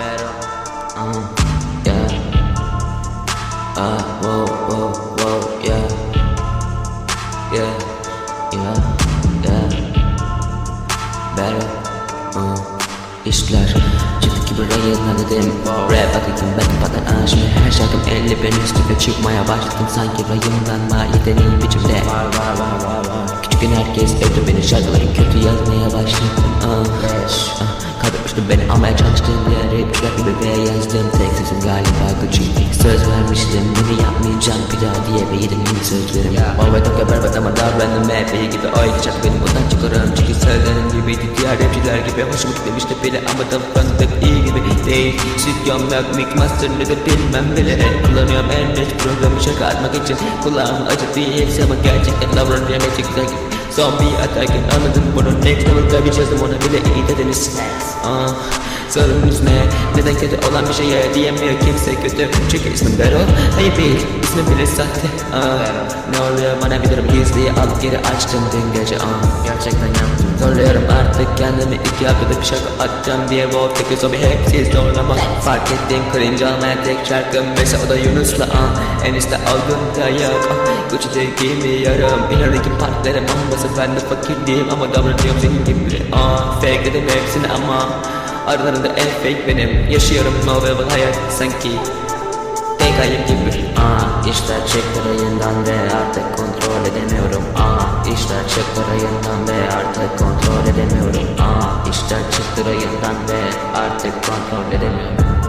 better. Uh, yeah. Uh, whoa, whoa, whoa, yeah. Yeah, yeah, yeah. Better. Uh, işler çıktı ki buraya tanıdım Rap akıtım ben paten aşımı Her şarkım 50 bin üstüne çıkmaya başladım Sanki rayımdan biçimde Var var var var var Küçükken herkes övdü beni şarkıları kötü yazmaya Kaybetmiştim beni almaya çalıştığım diğer rapçiler gibi ve yazdım. Tek sesim galiba güçlü Söz vermiştim bunu yapmayacağım. Bir daha diye ve yedim yeni sözlerim Always talk about but ama davrandım. Hep iyi gibi. Ay geçer benim bundan çıkarım. Çünkü sözlerim gibiydi Diğer rapçiler gibi hoşuma gitmemişti bile. Ama davrandık iyi gibi değil. Stüdyom yok mic master ne de bilmem bile. El kullanıyorum en net programı şaka atmak için. Kulağım acı değil ama gerçekten davranıyorum. Gibi Zombie atarken anladım bunu Next level'da bir çözüm ona bile iyi dediniz Ah, Sorunuz ne? Neden kötü olan bir şeye diyemiyor kimse kötü Çünkü ismim Bero Hayır değil ismim bile sahte ah, Ne oluyor bana bilirim gizliyi alıp geri açtım dün gece ah, Gerçekten yaptım Zorluyorum artık kendimi. İki haftada bir şarkı atacağım diye Volt'taki zombi hepsi zorlama. Fark ettim cringe almaya tek şarkım Mesela o da Yunus'la ah En üstte aldığımda yok. Ah, Gucci'de giymiyorum. İlerideki partnerim olmasa ben de fakir değilim. Ama davranıyorum senin gibi ah, Fake dedim hepsini ama Aralarında en fake benim. Yaşıyorum no level hayat sanki Tek ayım gibi ah, İşler çıktı rayından ve artık kontrol edemiyorum ah, İşler çıktı rayından ve artık kontrol edemiyorum. Ah, İşler çıktı rayından ve artık kontrol edemiyorum